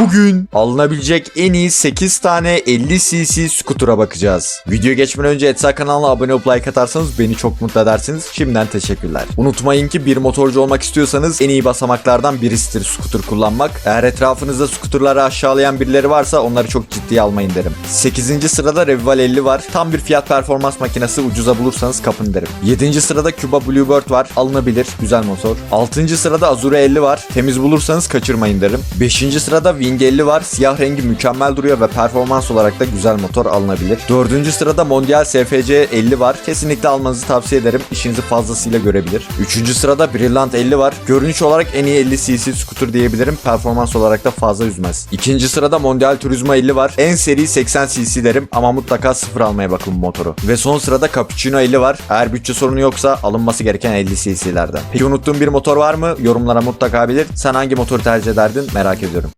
Bugün alınabilecek en iyi 8 tane 50 cc scooter'a bakacağız. Video geçmeden önce Etsa kanalına abone olup like atarsanız beni çok mutlu edersiniz. Şimdiden teşekkürler. Unutmayın ki bir motorcu olmak istiyorsanız en iyi basamaklardan birisidir scooter kullanmak. Eğer etrafınızda scooterları aşağılayan birileri varsa onları çok ciddiye almayın derim. 8. sırada Revival 50 var. Tam bir fiyat performans makinesi ucuza bulursanız kapın derim. 7. sırada Cuba Bluebird var. Alınabilir. Güzel motor. 6. sırada Azure 50 var. Temiz bulursanız kaçırmayın derim. 5. sırada Wing 50 var. Siyah rengi mükemmel duruyor ve performans olarak da güzel motor alınabilir. 4. sırada Mondial SFC 50 var. Kesinlikle almanızı tavsiye ederim. İşinizi fazlasıyla görebilir. 3. sırada Brilliant 50 var. Görünüş olarak en iyi 50 cc scooter diyebilirim. Performans olarak da fazla üzmez. 2. sırada Mondial Turismo 50 var. En seri 80 cc derim ama mutlaka sıfır almaya bakın motoru. Ve son sırada Cappuccino 50 var. Eğer bütçe sorunu yoksa alınması gereken 50 cc'lerden. Peki unuttuğum bir motor var mı? Yorumlara mutlaka bilir. Sen hangi motoru tercih ederdin? Merak ediyorum.